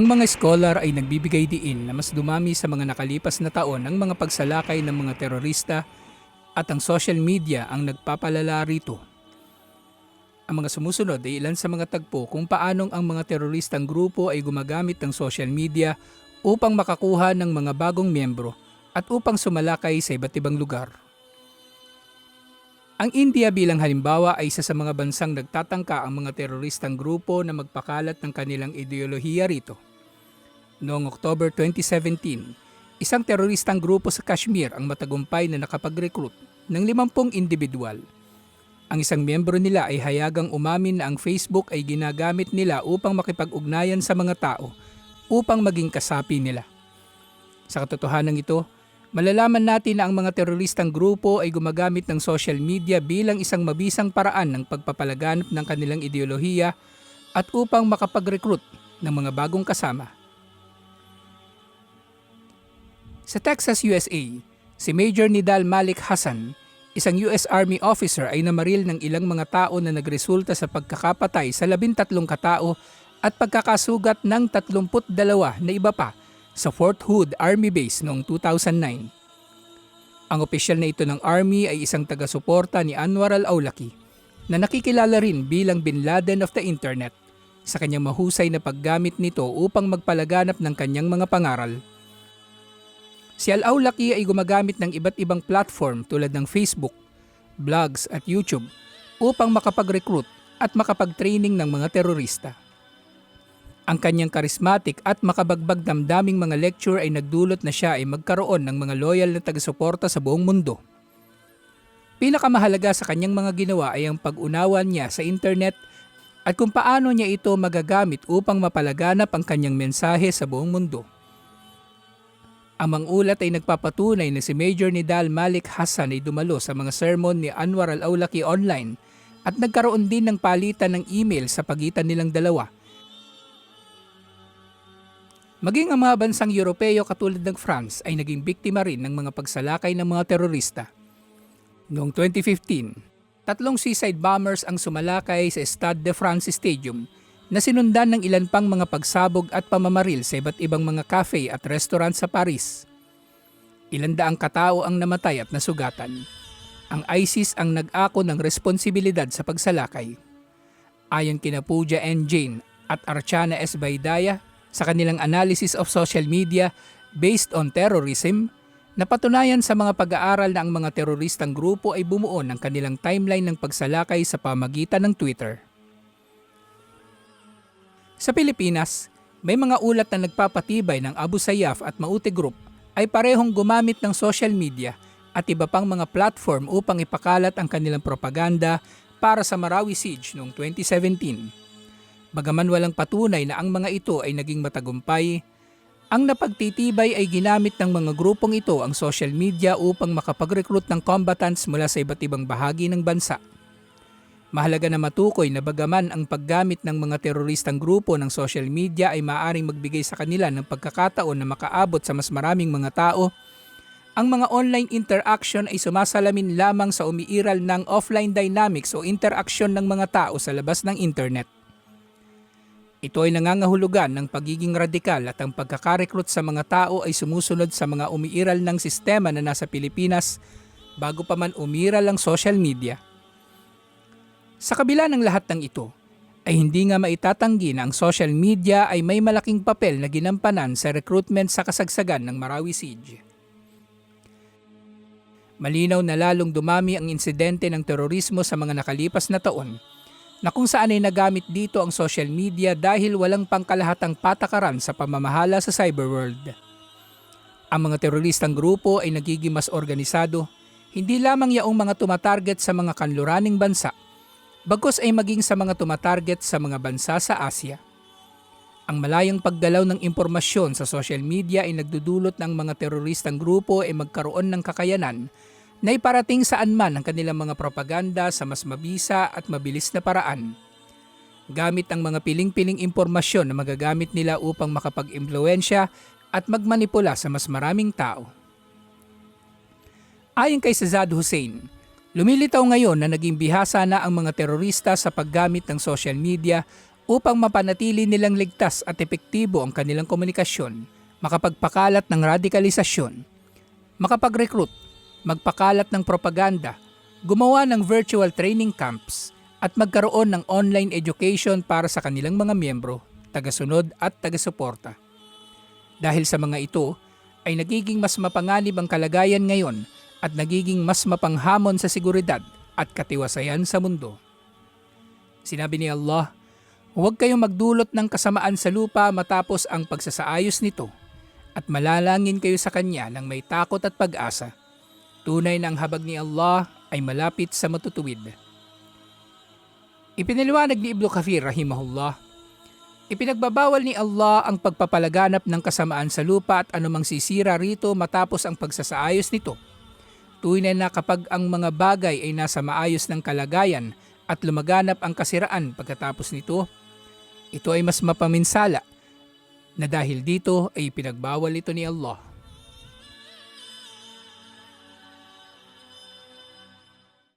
Ang mga scholar ay nagbibigay diin na mas dumami sa mga nakalipas na taon ang mga pagsalakay ng mga terorista at ang social media ang nagpapalala rito. Ang mga sumusunod ay ilan sa mga tagpo kung paanong ang mga teroristang grupo ay gumagamit ng social media upang makakuha ng mga bagong miyembro at upang sumalakay sa iba't ibang lugar. Ang India bilang halimbawa ay isa sa mga bansang nagtatangka ang mga teroristang grupo na magpakalat ng kanilang ideolohiya rito. Noong October 2017, isang teroristang grupo sa Kashmir ang matagumpay na nakapag-recruit ng 50 individual. Ang isang miyembro nila ay hayagang umamin na ang Facebook ay ginagamit nila upang makipag-ugnayan sa mga tao upang maging kasapi nila. Sa katotohanan ito, malalaman natin na ang mga teroristang grupo ay gumagamit ng social media bilang isang mabisang paraan ng pagpapalaganap ng kanilang ideolohiya at upang makapag-recruit ng mga bagong kasama. Sa Texas, USA, si Major Nidal Malik Hassan, isang US Army officer ay namaril ng ilang mga tao na nagresulta sa pagkakapatay sa labintatlong katao at pagkakasugat ng 32 na iba pa sa Fort Hood Army Base noong 2009. Ang opisyal na ito ng Army ay isang taga-suporta ni Anwar al-Awlaki na nakikilala rin bilang Bin Laden of the Internet sa kanyang mahusay na paggamit nito upang magpalaganap ng kanyang mga pangaral. Si Al-Awlaki ay gumagamit ng iba't ibang platform tulad ng Facebook, blogs at YouTube upang makapag-recruit at makapag-training ng mga terorista. Ang kanyang karismatic at makabagbag damdaming mga lecture ay nagdulot na siya ay magkaroon ng mga loyal na taga-suporta sa buong mundo. Pinakamahalaga sa kanyang mga ginawa ay ang pag-unawa niya sa internet at kung paano niya ito magagamit upang mapalaganap ang kanyang mensahe sa buong mundo. Ang mangulat ay nagpapatunay na si Major Nidal Malik Hassan ay dumalo sa mga sermon ni Anwar al-Awlaki online at nagkaroon din ng palitan ng email sa pagitan nilang dalawa. Maging ang mga bansang Europeo katulad ng France ay naging biktima rin ng mga pagsalakay ng mga terorista. Noong 2015, tatlong suicide bombers ang sumalakay sa Stade de France Stadium na sinundan ng ilan pang mga pagsabog at pamamaril sa iba't ibang mga cafe at restaurant sa Paris. Ilan daang katao ang namatay at nasugatan. Ang ISIS ang nag-ako ng responsibilidad sa pagsalakay. Ayon kina Pooja N. Jane at Archana S. Baydaya sa kanilang analysis of social media based on terrorism, napatunayan sa mga pag-aaral na ang mga teroristang grupo ay bumuo ng kanilang timeline ng pagsalakay sa pamagitan ng Twitter. Sa Pilipinas, may mga ulat na nagpapatibay ng Abu Sayyaf at Mauti Group ay parehong gumamit ng social media at iba pang mga platform upang ipakalat ang kanilang propaganda para sa Marawi Siege noong 2017. Bagaman walang patunay na ang mga ito ay naging matagumpay, ang napagtitibay ay ginamit ng mga grupong ito ang social media upang makapag-recruit ng combatants mula sa iba't ibang bahagi ng bansa. Mahalaga na matukoy na bagaman ang paggamit ng mga teroristang grupo ng social media ay maaaring magbigay sa kanila ng pagkakataon na makaabot sa mas maraming mga tao, ang mga online interaction ay sumasalamin lamang sa umiiral ng offline dynamics o interaksyon ng mga tao sa labas ng internet. Ito ay nangangahulugan ng pagiging radikal at ang pagkakarekrut sa mga tao ay sumusunod sa mga umiiral ng sistema na nasa Pilipinas bago pa man umiral ang social media. Sa kabila ng lahat ng ito, ay hindi nga maitatanggi na ang social media ay may malaking papel na ginampanan sa recruitment sa kasagsagan ng Marawi Siege. Malinaw na lalong dumami ang insidente ng terorismo sa mga nakalipas na taon na kung saan ay nagamit dito ang social media dahil walang pangkalahatang patakaran sa pamamahala sa cyberworld. Ang mga teroristang grupo ay nagiging mas organisado, hindi lamang yaong mga tumatarget sa mga kanluraning bansa, bagkus ay maging sa mga tumatarget sa mga bansa sa Asia. Ang malayang pagdalaw ng impormasyon sa social media ay nagdudulot ng mga teroristang grupo ay magkaroon ng kakayanan na iparating saan man ang kanilang mga propaganda sa mas mabisa at mabilis na paraan. Gamit ang mga piling-piling impormasyon na magagamit nila upang makapag-impluensya at magmanipula sa mas maraming tao. Ayon kay Sazad Hussein, lumilitaw ngayon na naging bihasa na ang mga terorista sa paggamit ng social media upang mapanatili nilang ligtas at epektibo ang kanilang komunikasyon, makapagpakalat ng radikalisasyon, makapag-recruit, magpakalat ng propaganda, gumawa ng virtual training camps, at magkaroon ng online education para sa kanilang mga miyembro, tagasunod at tagasuporta. Dahil sa mga ito, ay nagiging mas mapanganib ang kalagayan ngayon at nagiging mas mapanghamon sa seguridad at katiwasayan sa mundo. Sinabi ni Allah, Huwag kayong magdulot ng kasamaan sa lupa matapos ang pagsasaayos nito at malalangin kayo sa Kanya ng may takot at pag-asa. Tunay na ang habag ni Allah ay malapit sa matutuwid. Ipinaliwanag ni Ibnu Kathir rahimahullah, Ipinagbabawal ni Allah ang pagpapalaganap ng kasamaan sa lupa at anumang sisira rito matapos ang pagsasaayos nito. Tunay na kapag ang mga bagay ay nasa maayos ng kalagayan at lumaganap ang kasiraan pagkatapos nito, ito ay mas mapaminsala na dahil dito ay pinagbawal ito ni Allah.